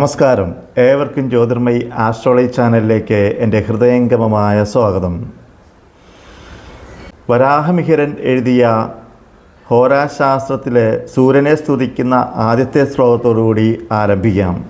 നമസ്കാരം. ഏവർക്കും ജ്യോതിർമയി ആസ്ട്രോളജി ചാനലിലേക്ക് എന്റെ ഹൃദയംഗമമായ സ്വാഗതം. വരാഹമിഹിരൻ എഴുതിയ ഹോരാശാസ്ത്രത്തിലെ സൂര്യനെ സ്തുതിക്കുന്ന ആദ്യത്തെ ശ്ലോകത്തോടുകൂടി ആരംഭിക്കാം.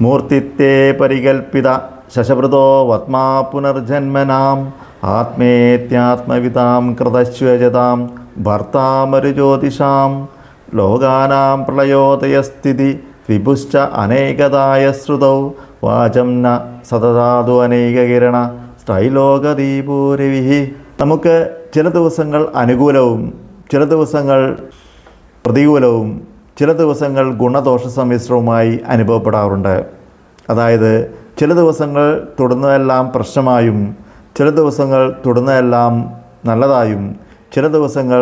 മൂർത്തിത്തെ പരികൽപ്പിത ശശഭൃതോ വത്മാ പുനർജന്മനാം. ആത്മേത്യാത്മവിതാം കൃതശ്വജതാം ഭർത്താമരുജ്യോതിഷാം. ലോകാനാം പ്രളയോദയസ്ഥിതി വിപുശ്ച അനേകതായ ശ്രുതൗ. വാചം ന സതതാതു അനേകകിരണ സ്ത്രൈലോകദീപൂരവിഹി. നമുക്ക് ചില ദിവസങ്ങൾ അനുകൂലവും ചില ദിവസങ്ങൾ പ്രതികൂലവും ചില ദിവസങ്ങൾ ഗുണദോഷ സമ്മിശ്രവുമായി അനുഭവപ്പെടാറുണ്ട്. അതായത് ചില ദിവസങ്ങൾ തൊടുന്നതെല്ലാം പ്രശ്നമായും ചില ദിവസങ്ങൾ തൊടുന്നതെല്ലാം നല്ലതായും ചില ദിവസങ്ങൾ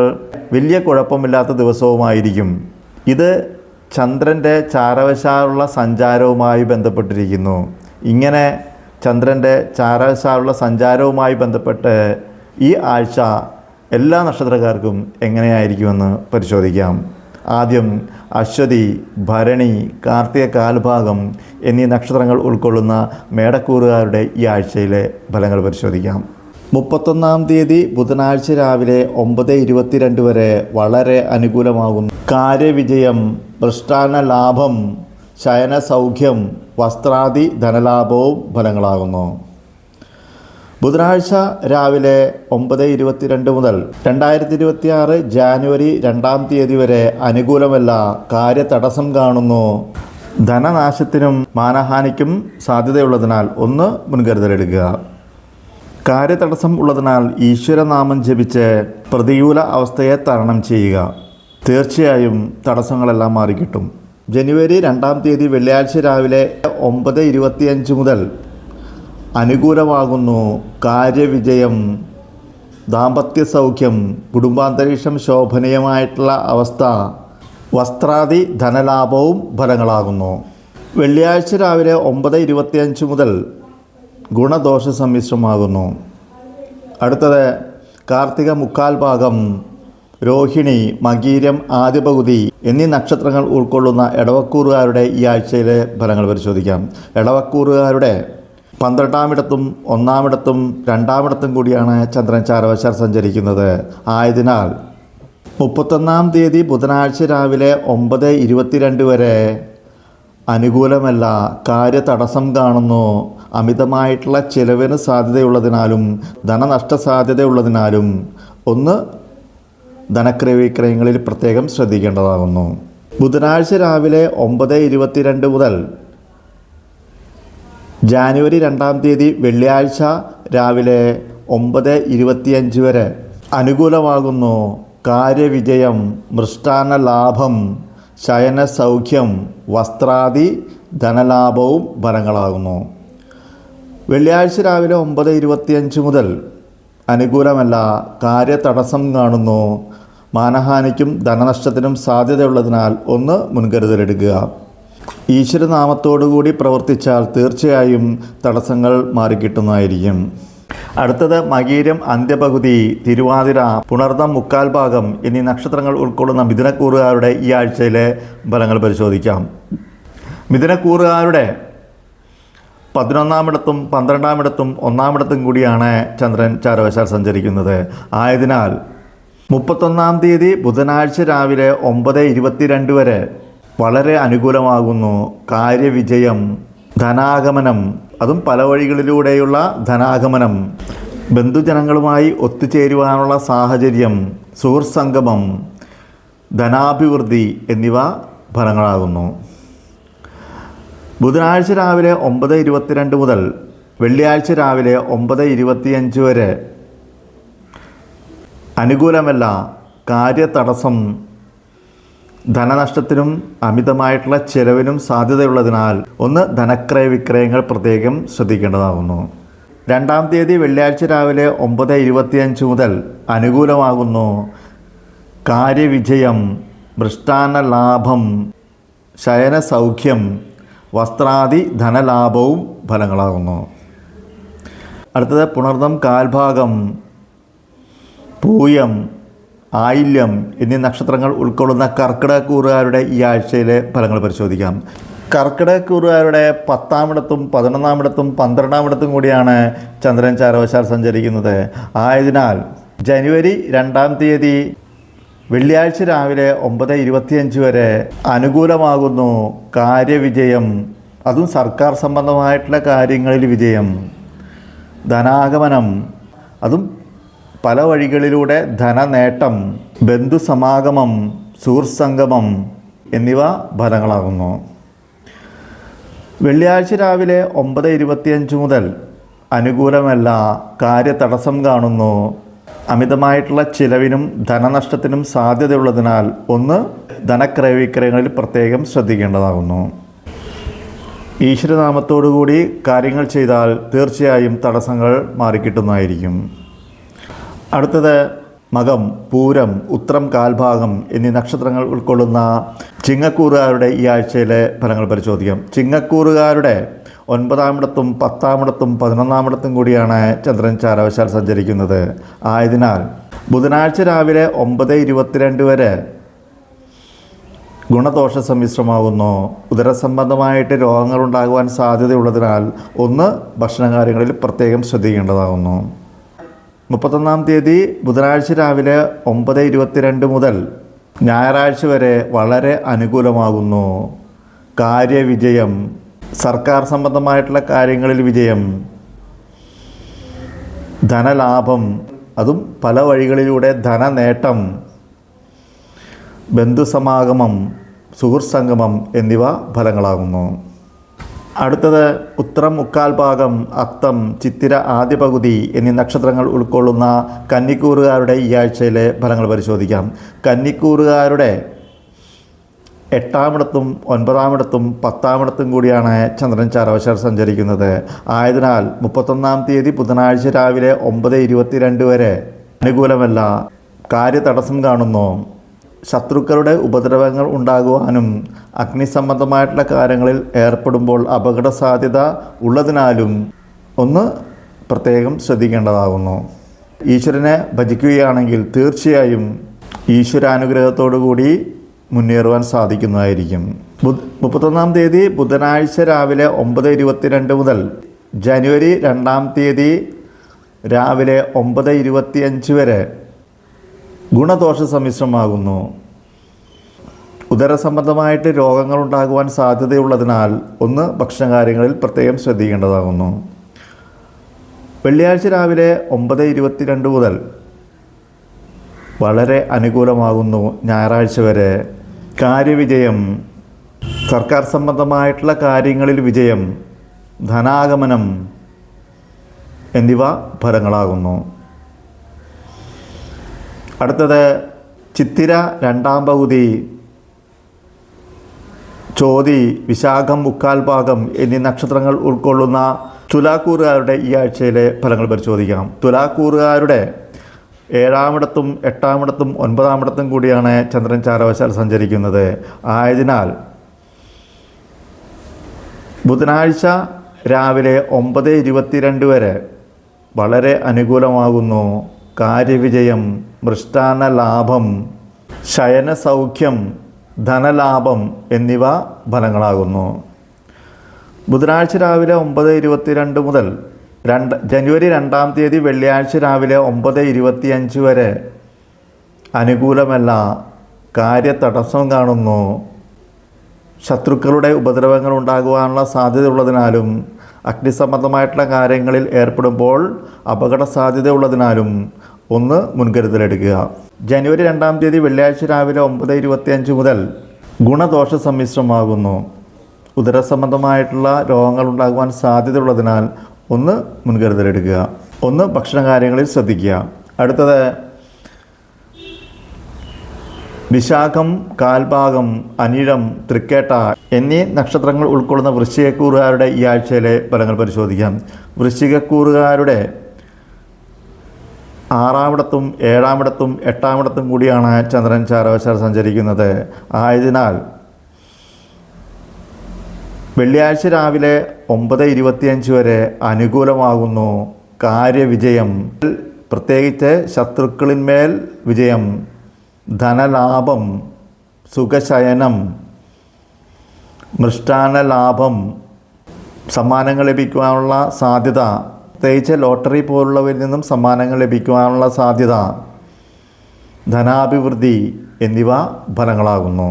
വലിയ കുഴപ്പമില്ലാത്ത ദിവസവുമായിരിക്കും. ഇത് ചന്ദ്രന്റെ ചാരവശാലുള്ള സഞ്ചാരവുമായി ബന്ധപ്പെട്ടിരിക്കുന്നു. ഇങ്ങനെ ചന്ദ്രന്റെ ചാരവശാലുള്ള സഞ്ചാരവുമായി ബന്ധപ്പെട്ട് ഈ ആഴ്ച എല്ലാ നക്ഷത്രക്കാർക്കും എങ്ങനെയായിരിക്കുമെന്ന് പരിശോധിക്കാം. ആദ്യം അശ്വതി ഭരണി കാർത്തിക കാൽഭാഗം എന്നീ നക്ഷത്രങ്ങൾ ഉൾക്കൊള്ളുന്ന മേടക്കൂറുകാരുടെ ഈ ആഴ്ചയിലെ ഫലങ്ങൾ പരിശോധിക്കാം. മുപ്പത്തൊന്നാം തീയതി ബുധനാഴ്ച രാവിലെ ഒമ്പത് ഇരുപത്തിരണ്ട് വരെ വളരെ അനുകൂലമാകുന്നു. കാര്യവിജയം പ്രസ്ഥാന ലാഭം ശയന സൗഖ്യം വസ്ത്രാദി ധനലാഭവും ഫലങ്ങളാകുന്നു. ബുധനാഴ്ച രാവിലെ ഒമ്പത് ഇരുപത്തിരണ്ട് മുതൽ രണ്ടായിരത്തി ഇരുപത്തി ആറ് ജാനുവരി രണ്ടാം തീയതി വരെ അനുകൂലമല്ല കാര്യതടസ്സം കാണുന്നു. ധനനാശത്തിനും മാനഹാനിക്കും സാധ്യതയുള്ളതിനാൽ ഒന്ന് മുൻകരുതലെടുക്കുക. കാര്യതടസ്സം ഉള്ളതിനാൽ ഈശ്വരനാമം ജപിച്ച് പ്രതികൂല അവസ്ഥയെ തരണം ചെയ്യുക. തീർച്ചയായും തടസ്സങ്ങളെല്ലാം മാറിക്കിട്ടും. ജനുവരി രണ്ടാം തീയതി വെള്ളിയാഴ്ച രാവിലെ ഒമ്പത് ഇരുപത്തിയഞ്ച് മുതൽ അനുകൂലമാകുന്നു കാര്യവിജയം. ദാമ്പത്യ സൗഖ്യം കുടുംബാന്തരീക്ഷം ശോഭനീയമായിട്ടുള്ള അവസ്ഥ വസ്ത്രാദി ധനലാഭവും ഫലങ്ങളാകുന്നു. വെള്ളിയാഴ്ച രാവിലെ ഒമ്പത് ഇരുപത്തിയഞ്ച് മുതൽ ഗുണദോഷ സമ്മിശ്രമാകുന്നു അടുത്തത് കാർത്തിക മുക്കാൽ ഭാഗം രോഹിണി മകീരം ആദ്യപകുതി എന്നീ നക്ഷത്രങ്ങൾ ഉൾക്കൊള്ളുന്ന ഇടവക്കൂറുകാരുടെ ഈ ആഴ്ചയിലെ ഫലങ്ങൾ പരിശോധിക്കാം. ഇടവക്കൂറുകാരുടെ പന്ത്രണ്ടാമിടത്തും ഒന്നാമിടത്തും രണ്ടാമിടത്തും കൂടിയാണ് ചന്ദ്രൻ ചാരവശാൽ സഞ്ചരിക്കുന്നത്. ആയതിനാൽ മുപ്പത്തൊന്നാം തീയതി ബുധനാഴ്ച രാവിലെ ഒമ്പത് ഇരുപത്തിരണ്ട് വരെ അനുകൂലമല്ല. കാര്യതടസ്സം കാണുന്നു. അമിതമായിട്ടുള്ള ചിലവിന് സാധ്യതയുള്ളതിനാലും ധനനഷ്ട സാധ്യതയുള്ളതിനാലും ഒന്ന് ധനക്രയ വിക്രയങ്ങളിൽ പ്രത്യേകം ശ്രദ്ധിക്കേണ്ടതാകുന്നു. ബുധനാഴ്ച രാവിലെ ഒമ്പത് ഇരുപത്തിരണ്ട് മുതൽ ജാനുവരി രണ്ടാം തീയതി വെള്ളിയാഴ്ച രാവിലെ ഒമ്പത് ഇരുപത്തിയഞ്ച് വരെ അനുകൂലമാകുന്നു. കാര്യവിജയം മൃഷ്ടാന ലാഭം ശയന സൗഖ്യം വസ്ത്രാദി ധനലാഭവും ഫലങ്ങളാകുന്നു വെള്ളിയാഴ്ച രാവിലെ ഒമ്പത് ഇരുപത്തിയഞ്ച് മുതൽ അനുകൂലമല്ല കാര്യതടസ്സം കാണുന്നു. മാനഹാനിക്കും ധനനഷ്ടത്തിനും സാധ്യതയുള്ളതിനാൽ ഒന്ന് മുൻകരുതലെടുക്കുക. ഈശ്വരനാമത്തോടുകൂടി പ്രവർത്തിച്ചാൽ തീർച്ചയായും തടസ്സങ്ങൾ മാറിക്കിട്ടുന്നതായിരിക്കും. അടുത്തത് മകീരം അന്ത്യപകുതി തിരുവാതിര പുണർദം മുക്കാൽ ഭാഗം എന്നീ നക്ഷത്രങ്ങൾ ഉൾക്കൊള്ളുന്ന മിഥുനക്കൂറുകാരുടെ ഈ ആഴ്ചയിലെ ഫലങ്ങൾ പരിശോധിക്കാം. മിഥുനക്കൂറുകാരുടെ പതിനൊന്നാമിടത്തും പന്ത്രണ്ടാമിടത്തും ഒന്നാമിടത്തും കൂടിയാണ് ചന്ദ്രൻ ചാരവശാൽ സഞ്ചരിക്കുന്നത്. ആയതിനാൽ മുപ്പത്തൊന്നാം തീയതി ബുധനാഴ്ച രാവിലെ ഒമ്പത് ഇരുപത്തിരണ്ട് വരെ വളരെ അനുകൂലമാകുന്നു. കാര്യവിജയം ധനാഗമനം അതും പല വഴികളിലൂടെയുള്ള ധനാഗമനം. ബന്ധുജനങ്ങളുമായി ഒത്തുചേരുവാനുള്ള സാഹചര്യം സുഹൃത്സംഗമം ധനാഭിവൃദ്ധി എന്നിവ ഫലങ്ങളാകുന്നു. ബുധനാഴ്ച രാവിലെ ഒമ്പത് ഇരുപത്തിരണ്ട് മുതൽ വെള്ളിയാഴ്ച രാവിലെ ഒമ്പത് ഇരുപത്തിയഞ്ച് വരെ അനുകൂലമല്ല കാര്യതടസ്സം ധനനഷ്ടത്തിനും അമിതമായിട്ടുള്ള ചെലവിനും സാധ്യതയുള്ളതിനാൽ ഒന്ന് ധനക്രയ വിക്രയങ്ങൾ പ്രത്യേകം ശ്രദ്ധിക്കേണ്ടതാകുന്നു. രണ്ടാം തീയതി വെള്ളിയാഴ്ച രാവിലെ ഒമ്പത് ഇരുപത്തിയഞ്ച് മുതൽ അനുകൂലമാകുന്നു. കാര്യവിജയം മൃഷ്ടാന്ന ലാഭം ശയന സൗഖ്യം വസ്ത്രാദി ധനലാഭവും ഫലങ്ങളാകുന്നു. അടുത്തത് പുണർദം കാൽഭാഗം പൂയം ആയില്യം എന്നീ നക്ഷത്രങ്ങൾ ഉൾക്കൊള്ളുന്ന കർക്കിടക കൂറുകാരുടെ ഈ ആഴ്ചയിലെ ഫലങ്ങൾ പരിശോധിക്കാം. കർക്കിടകൂറുകാരുടെ പത്താമിടത്തും പതിനൊന്നാമിടത്തും പന്ത്രണ്ടാമിടത്തും കൂടിയാണ് ചന്ദ്രൻ ചാരവശാൽ സഞ്ചരിക്കുന്നത്. ആയതിനാൽ ജനുവരി രണ്ടാം തീയതി വെള്ളിയാഴ്ച രാവിലെ ഒമ്പത് ഇരുപത്തിയഞ്ച് വരെ അനുകൂലമാകുന്നു കാര്യവിജയം. അതും സർക്കാർ സംബന്ധമായിട്ടുള്ള കാര്യങ്ങളിൽ വിജയം. ധനാഗമനം. അതും പല വഴികളിലൂടെ ധനനേട്ടം ബന്ധുസമാഗമം സുഹൃസംഗമം എന്നിവ ഫലങ്ങളാകുന്നു. വെള്ളിയാഴ്ച രാവിലെ ഒമ്പത് ഇരുപത്തിയഞ്ച് മുതൽ അനുകൂലമല്ല കാര്യതടസ്സം കാണുന്നു. അമിതമായിട്ടുള്ള ചിലവിനും ധനനഷ്ടത്തിനും സാധ്യതയുള്ളതിനാൽ ഒന്ന് ധനക്രയവിക്രയങ്ങളിൽ പ്രത്യേകം ശ്രദ്ധിക്കേണ്ടതാകുന്നു. ഈശ്വരനാമത്തോടുകൂടി കാര്യങ്ങൾ ചെയ്താൽ തീർച്ചയായും തടസ്സങ്ങൾ മാറിക്കിട്ടുന്നതായിരിക്കും. അടുത്തത് മകം പൂരം ഉത്രം കാൽഭാഗം എന്നീ നക്ഷത്രങ്ങൾ ഉൾക്കൊള്ളുന്ന ചിങ്ങക്കൂറുകാരുടെ ഈ ആഴ്ചയിലെ ഫലങ്ങൾ പരിശോധിക്കാം. ചിങ്ങക്കൂറുകാരുടെ ഒൻപതാമിടത്തും പത്താമിടത്തും പതിനൊന്നാമിടത്തും കൂടിയാണ് ചന്ദ്രൻ ചാരവശാൽ സഞ്ചരിക്കുന്നത്. ആയതിനാൽ ബുധനാഴ്ച രാവിലെ ഒമ്പത് ഇരുപത്തിരണ്ട് വരെ ഗുണദോഷ സമ്മിശ്രമാകുന്നു ഉദരസംബന്ധമായിട്ട് രോഗങ്ങൾ ഉണ്ടാകുവാൻ സാധ്യതയുള്ളതിനാൽ ഒന്ന് ഭക്ഷണകാര്യങ്ങളിൽ പ്രത്യേകം ശ്രദ്ധിക്കേണ്ടതാകുന്നു മുപ്പത്തൊന്നാം തീയതി ബുധനാഴ്ച രാവിലെ ഒമ്പത് ഇരുപത്തിരണ്ട് മുതൽ ഞായറാഴ്ച വരെ വളരെ അനുകൂലമാകുന്നു. കാര്യവിജയം. സർക്കാർ സംബന്ധമായിട്ടുള്ള കാര്യങ്ങളിൽ വിജയം. ധനലാഭം. അതും പല വഴികളിലൂടെ ധനനേട്ടം. ബന്ധുസമാഗമം സുഹൃത്സംഗമം എന്നിവ ഫലങ്ങളാകുന്നു. അടുത്തത് ഉത്രം മുക്കാൽ ഭാഗം അത്തം ചിത്തിര ആദ്യ പകുതി എന്നീ നക്ഷത്രങ്ങൾ ഉൾക്കൊള്ളുന്ന കന്നിക്കൂറുകാരുടെ ഈ ആഴ്ചയിലെ ഫലങ്ങൾ പരിശോധിക്കാം. കന്നിക്കൂറുകാരുടെ എട്ടാമിടത്തും ഒൻപതാമിടത്തും പത്താമിടത്തും കൂടിയാണ് ചന്ദ്രൻ ചാരവശർ സഞ്ചരിക്കുന്നത്. ആയതിനാൽ മുപ്പത്തൊന്നാം തീയതി ബുധനാഴ്ച രാവിലെ ഒമ്പത് ഇരുപത്തിരണ്ട് വരെ അനുകൂലമല്ല. കാര്യതടസ്സം കാണുന്നു. ശത്രുക്കളുടെ ഉപദ്രവങ്ങൾ ഉണ്ടാകുവാനും അഗ്നിസംബന്ധമായിട്ടുള്ള കാര്യങ്ങളിൽ ഏർപ്പെടുമ്പോൾ അപകട സാധ്യത ഉള്ളതിനാലും ഒന്ന് പ്രത്യേകം ശ്രദ്ധിക്കേണ്ടതാകുന്നു. ഈശ്വരനെ ഭജിക്കുകയാണെങ്കിൽ തീർച്ചയായും ഈശ്വരാനുഗ്രഹത്തോടു കൂടി മുന്നേറുവാൻ സാധിക്കുന്നതായിരിക്കും. ബുധ മുപ്പത്തൊന്നാം തീയതി ബുധനാഴ്ച രാവിലെ ഒമ്പത് ഇരുപത്തിരണ്ട് മുതൽ ജനുവരി രണ്ടാം തീയതി രാവിലെ ഒമ്പത് ഇരുപത്തിയഞ്ച് വരെ ഗുണദോഷ സമ്മിശ്രമാകുന്നു. ഉദരസംബന്ധമായിട്ട് രോഗങ്ങൾ ഉണ്ടാകുവാൻ സാധ്യതയുള്ളതിനാൽ ഒന്ന് ഭക്ഷണകാര്യങ്ങളിൽ പ്രത്യേകം ശ്രദ്ധിക്കേണ്ടതാകുന്നു. വെള്ളിയാഴ്ച രാവിലെ ഒമ്പത് ഇരുപത്തിരണ്ട് മുതൽ വളരെ അനുകൂലമാകുന്നു ഞായറാഴ്ച വരെ. കാര്യവിജയം. സർക്കാർ സംബന്ധമായിട്ടുള്ള കാര്യങ്ങളിൽ വിജയം ധനാഗമനം എന്നിവ ഫലങ്ങളാകുന്നു. അടുത്തത് ചിത്തിര രണ്ടാം പകുതി ചോതി വിശാഖം മുക്കാൽ ഭാഗം എന്നീ നക്ഷത്രങ്ങൾ ഉൾക്കൊള്ളുന്ന തുലാക്കൂറുകാരുടെ ഈ ആഴ്ചയിലെ ഫലങ്ങൾ പരിശോധിക്കാം. തുലാക്കൂറുകാരുടെ ഏഴാമിടത്തും എട്ടാമിടത്തും ഒൻപതാമിടത്തും കൂടിയാണ് ചന്ദ്രൻ ചാരവശാൽ സഞ്ചരിക്കുന്നത്. ആയതിനാൽ ബുധനാഴ്ച രാവിലെ ഒമ്പത് ഇരുപത്തിരണ്ട് വരെ വളരെ അനുകൂലമാകുന്നു. കാര്യവിജയം മൃഷ്ടാന്ന ലാഭം ശയന സൗഖ്യം ധനലാഭം എന്നിവ ഫലങ്ങളാകുന്നു. ബുധനാഴ്ച രാവിലെ ഒമ്പത് ഇരുപത്തിരണ്ട് മുതൽ രണ്ട് ജനുവരി രണ്ടാം തീയതി വെള്ളിയാഴ്ച രാവിലെ ഒമ്പത് ഇരുപത്തിയഞ്ച് വരെ അനുകൂലമല്ല. കാര്യതടസ്സം കാണുന്നു. ശത്രുക്കളുടെ ഉപദ്രവങ്ങൾ ഉണ്ടാകുവാനുള്ള സാധ്യത സാധ്യതയുള്ളതിനാലും അഗ്നിസംബന്ധമായിട്ടുള്ള കാര്യങ്ങളിൽ ഏർപ്പെടുമ്പോൾ അപകട സാധ്യത സാധ്യതയുള്ളതിനാലും ഒന്ന് മുൻകരുതലെടുക്കുക. ജനുവരി രണ്ടാം തീയതി വെള്ളിയാഴ്ച രാവിലെ ഒമ്പത് ഇരുപത്തിയഞ്ച് മുതൽ ഗുണദോഷ സമ്മിശ്രമാകുന്നു. ഉദരസംബന്ധമായിട്ടുള്ള രോഗങ്ങൾ ഉണ്ടാകുവാൻ സാധ്യതയുള്ളതിനാൽ ഒന്ന് മുൻകരുതലെടുക്കുക. ഒന്ന് ഭക്ഷണ കാര്യങ്ങളിൽ ശ്രദ്ധിക്കുക. അടുത്തത് വിശാഖം കാൽഭാഗം അനിഴം തൃക്കേട്ട എന്നീ നക്ഷത്രങ്ങൾ ഉൾക്കൊള്ളുന്ന വൃശ്ചികക്കൂറുകാരുടെ ഈ ആഴ്ചയിലെ ഫലങ്ങൾ പരിശോധിക്കാം. വൃശ്ചികക്കൂറുകാരുടെ ആറാമിടത്തും ഏഴാമിടത്തും എട്ടാമിടത്തും കൂടിയാണ് ചന്ദ്രൻ ചാരവശാൽ സഞ്ചരിക്കുന്നത്. ആയതിനാൽ വെള്ളിയാഴ്ച രാവിലെ ഒമ്പത് ഇരുപത്തിയഞ്ച് വരെ അനുകൂലമാകുന്നു കാര്യവിജയം. പ്രത്യേകിച്ച് ശത്രുക്കളിന്മേൽ വിജയം ധനലാഭം സുഖശയനം മൃഷ്ടാന ലാഭം സമ്മാനങ്ങൾ ലഭിക്കുവാനുള്ള സാധ്യത പ്രത്യേകിച്ച് ലോട്ടറി പോലുള്ളവരിൽ നിന്നും സമ്മാനങ്ങൾ ലഭിക്കുവാനുള്ള സാധ്യത ധനാഭിവൃദ്ധി എന്നിവ ഫലങ്ങളാകുന്നു.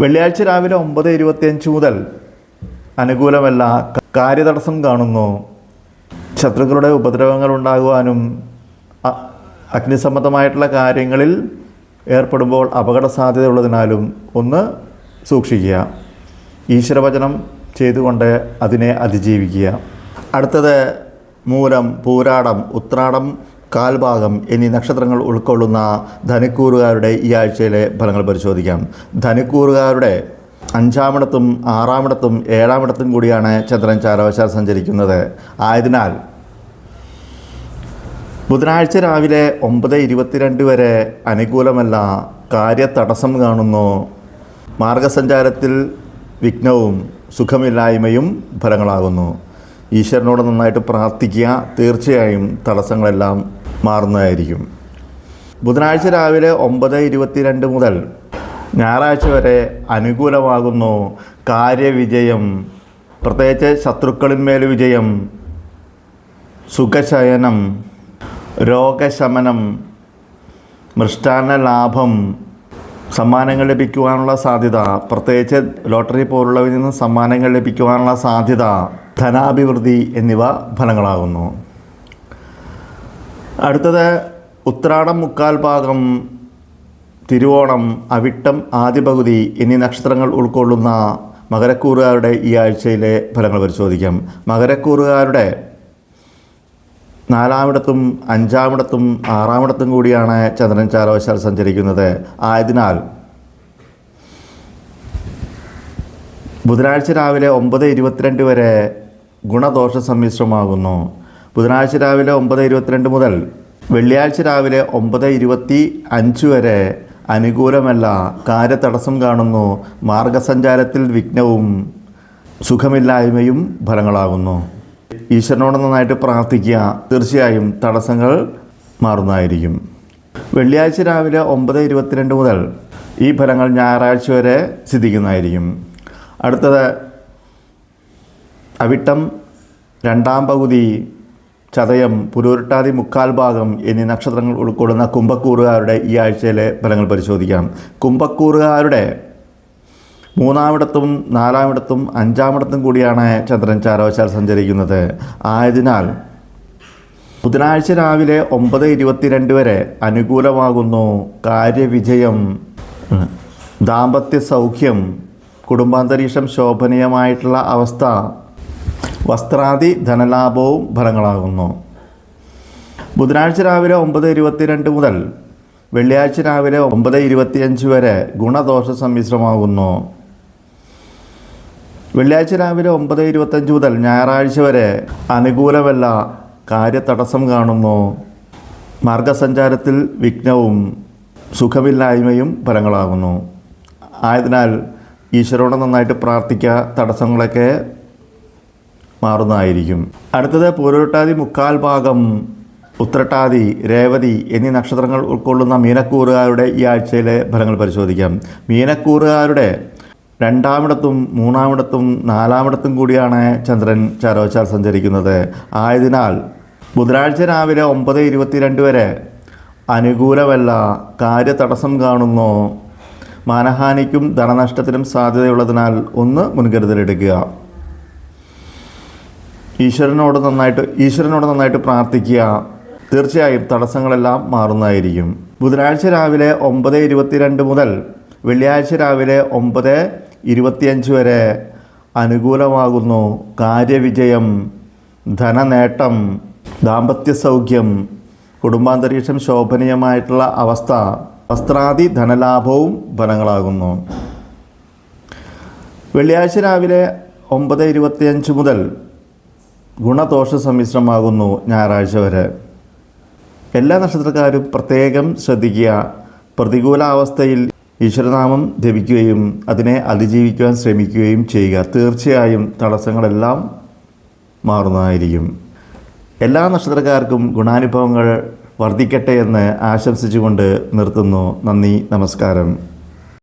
വെള്ളിയാഴ്ച രാവിലെ ഒമ്പത് ഇരുപത്തിയഞ്ച് മുതൽ അനുകൂലമല്ല കാര്യതടസ്സം കാണുന്നു. ശത്രുക്കളുടെ ഉപദ്രവങ്ങൾ ഉണ്ടാകുവാനും അഗ്നിസംബന്ധമായിട്ടുള്ള കാര്യങ്ങളിൽ ഏർപ്പെടുമ്പോൾ അപകട സാധ്യതയുള്ളതിനാലും ഒന്ന് സൂക്ഷിക്കുക. ഈശ്വരവചനം ചെയ്തുകൊണ്ട് അതിനെ അതിജീവിക്കുക. അടുത്തത് മൂലം പൂരാടം ഉത്രാടം കാൽഭാഗം എന്നീ നക്ഷത്രങ്ങൾ ഉൾക്കൊള്ളുന്ന ധനുക്കൂറുകാരുടെ ഈ ആഴ്ചയിലെ ഫലങ്ങൾ പരിശോധിക്കാം. ധനുക്കൂറുകാരുടെ അഞ്ചാമിടത്തും ആറാമിടത്തും ഏഴാമിടത്തും കൂടിയാണ് ചന്ദ്രൻ ചാരവശാൽ സഞ്ചരിക്കുന്നത്. ആയതിനാൽ ബുധനാഴ്ച രാവിലെ ഒമ്പത് ഇരുപത്തിരണ്ട് വരെ അനുകൂലമല്ല കാര്യതടസ്സം കാണുന്നു. മാർഗസഞ്ചാരത്തിൽ വിഘ്നവും സുഖമില്ലായ്മയും ഫലങ്ങളാകുന്നു. ഈശ്വരനോട് നന്നായിട്ട് പ്രാർത്ഥിക്കുക. തീർച്ചയായും തടസ്സങ്ങളെല്ലാം മാറുന്നതായിരിക്കും. ബുധനാഴ്ച രാവിലെ ഒമ്പത് ഇരുപത്തിരണ്ട് മുതൽ ഞായറാഴ്ച വരെ അനുകൂലമാകുന്നു. കാര്യവിജയം പ്രത്യേകിച്ച് ശത്രുക്കളിന്മേൽ വിജയം സുഖശയനം രോഗശമനം മൃഷ്ടാന ലാഭം സമ്മാനങ്ങൾ ലഭിക്കുവാനുള്ള സാധ്യത പ്രത്യേകിച്ച് ലോട്ടറി പോലുള്ളവരിൽ നിന്ന് സമ്മാനങ്ങൾ ലഭിക്കുവാനുള്ള സാധ്യത ധനാഭിവൃദ്ധി എന്നിവ ഫലങ്ങളാകുന്നു. അടുത്തത് ഉത്രാടം മുക്കാൽ ഭാഗം തിരുവോണം അവിട്ടം ആദ്യപകുതി എന്നീ നക്ഷത്രങ്ങൾ ഉൾക്കൊള്ളുന്ന മകരക്കൂറുകാരുടെ ഈ ആഴ്ചയിലെ ഫലങ്ങൾ പരിശോധിക്കാം. മകരക്കൂറുകാരുടെ നാലാമിടത്തും അഞ്ചാമിടത്തും ആറാമിടത്തും കൂടിയാണ് ചന്ദ്രൻ ചാരവശാൽ സഞ്ചരിക്കുന്നത്. ആയതിനാൽ ബുധനാഴ്ച രാവിലെ ഒമ്പത് ഇരുപത്തിരണ്ട് വരെ ഗുണദോഷ സമ്മിശ്രമാകുന്നു ബുധനാഴ്ച രാവിലെ ഒമ്പത് ഇരുപത്തിരണ്ട് മുതൽ വെള്ളിയാഴ്ച രാവിലെ ഒമ്പത് ഇരുപത്തി അഞ്ച് വരെ അനുകൂലമല്ല കാര്യതടസ്സം കാണുന്നു. മാർഗസഞ്ചാരത്തിൽ വിഘ്നവും സുഖമില്ലായ്മയും ഫലങ്ങളാകുന്നു. ഈശ്വരനോട് നന്നായിട്ട് പ്രാർത്ഥിക്കുക. തീർച്ചയായും തടസ്സങ്ങൾ മാറുന്നതായിരിക്കും. വെള്ളിയാഴ്ച രാവിലെ ഒമ്പത് ഇരുപത്തിരണ്ട് മുതൽ ഈ ഫലങ്ങൾ ഞായറാഴ്ച വരെ സിദ്ധിക്കുന്നതായിരിക്കും. അടുത്തത് അവിട്ടം രണ്ടാം പകുതി ചതയം പുരൂരട്ടാതി മുക്കാൽ ഭാഗം എന്നീ നക്ഷത്രങ്ങൾ ഉൾക്കൊള്ളുന്ന കുംഭക്കൂറുകാരുടെ ഈ ആഴ്ചയിലെ ഫലങ്ങൾ പരിശോധിക്കാം. കുംഭക്കൂറുകാരുടെ മൂന്നാമിടത്തും നാലാമിടത്തും അഞ്ചാമിടത്തും കൂടിയാണ് ചന്ദ്രൻ ചാരവശാൽ സഞ്ചരിക്കുന്നത്. ആയതിനാൽ ബുധനാഴ്ച രാവിലെ ഒമ്പത് ഇരുപത്തിരണ്ട് വരെ അനുകൂലമാകുന്നു കാര്യവിജയം. ദാമ്പത്യ സൗഖ്യം കുടുംബാന്തരീക്ഷം ശോഭനീയമായിട്ടുള്ള അവസ്ഥ വസ്ത്രാദി ധനലാഭവും ഫലങ്ങളാകുന്നു. ബുധനാഴ്ച രാവിലെ ഒമ്പത് ഇരുപത്തിരണ്ട് മുതൽ വെള്ളിയാഴ്ച രാവിലെ ഒമ്പത് ഇരുപത്തിയഞ്ച് വരെ ഗുണദോഷ സമ്മിശ്രമാകുന്നു. വെള്ളിയാഴ്ച രാവിലെ ഒമ്പത് ഇരുപത്തഞ്ച് മുതൽ ഞായറാഴ്ച വരെ അനുകൂലമല്ല കാര്യതടസ്സം കാണുന്നു. മാർഗസഞ്ചാരത്തിൽ വിഘ്നവും സുഖമില്ലായ്മയും ഫലങ്ങളാകുന്നു. ആയതിനാൽ ഈശ്വരോട് നന്നായിട്ട് പ്രാർത്ഥിക്കുക തടസ്സങ്ങളൊക്കെ മാറുന്നതായിരിക്കും. അടുത്തത് പൂരോട്ടാതി മുക്കാൽ ഭാഗം ഉത്രട്ടാതി രേവതി എന്നീ നക്ഷത്രങ്ങൾ ഉൾക്കൊള്ളുന്ന മീനക്കൂറുകാരുടെ ഈ ആഴ്ചയിലെ ഫലങ്ങൾ പരിശോധിക്കാം. മീനക്കൂറുകാരുടെ രണ്ടാമിടത്തും മൂന്നാമിടത്തും നാലാമിടത്തും കൂടിയാണ് ചന്ദ്രൻ ചാരോച്ചാൽ സഞ്ചരിക്കുന്നത്. ആയതിനാൽ ബുധനാഴ്ച രാവിലെ ഒമ്പത് ഇരുപത്തിരണ്ട് വരെ അനുകൂലമല്ല കാര്യതടസ്സം കാണുന്നു. മാനഹാനിക്കും ധനനഷ്ടത്തിനും സാധ്യതയുള്ളതിനാൽ ഒന്ന് മുൻകരുതലെടുക്കുക. ഈശ്വരനോട് നന്നായിട്ട് ഈശ്വരനോട് നന്നായിട്ട് പ്രാർത്ഥിക്കുക. തീർച്ചയായും തടസ്സങ്ങളെല്ലാം മാറുന്നതായിരിക്കും. ബുധനാഴ്ച രാവിലെ ഒമ്പത് ഇരുപത്തിരണ്ട് മുതൽ വെള്ളിയാഴ്ച രാവിലെ ഒമ്പത് ഇരുപത്തിയഞ്ച് വരെ അനുകൂലമാകുന്നു. കാര്യവിജയം ധനനേട്ടം ദാമ്പത്യ സൗഖ്യം കുടുംബാന്തരീക്ഷം ശോഭനീയമായിട്ടുള്ള അവസ്ഥ വസ്ത്രാദി ധനലാഭവും ഫലങ്ങളാകുന്നു. വെള്ളിയാഴ്ച രാവിലെ ഒമ്പത് ഇരുപത്തിയഞ്ച് മുതൽ ഗുണദോഷ സമ്മിശ്രമാകുന്നു ഞായറാഴ്ച വരെ. എല്ലാ നക്ഷത്രക്കാരും പ്രത്യേകം ശ്രദ്ധിക്കുക. പ്രതികൂലാവസ്ഥയിൽ ഈശ്വരനാമം ജപിക്കുകയും അതിനെ അതിജീവിക്കുവാൻ ശ്രമിക്കുകയും ചെയ്യുക. തീർച്ചയായും തടസ്സങ്ങളെല്ലാം മാറുന്നതായിരിക്കും. എല്ലാ നക്ഷത്രക്കാർക്കും ഗുണാനുഭവങ്ങൾ വർദ്ധിക്കട്ടെ എന്ന് ആശംസിച്ചുകൊണ്ട് നിർത്തുന്നു. നന്ദി നമസ്കാരം.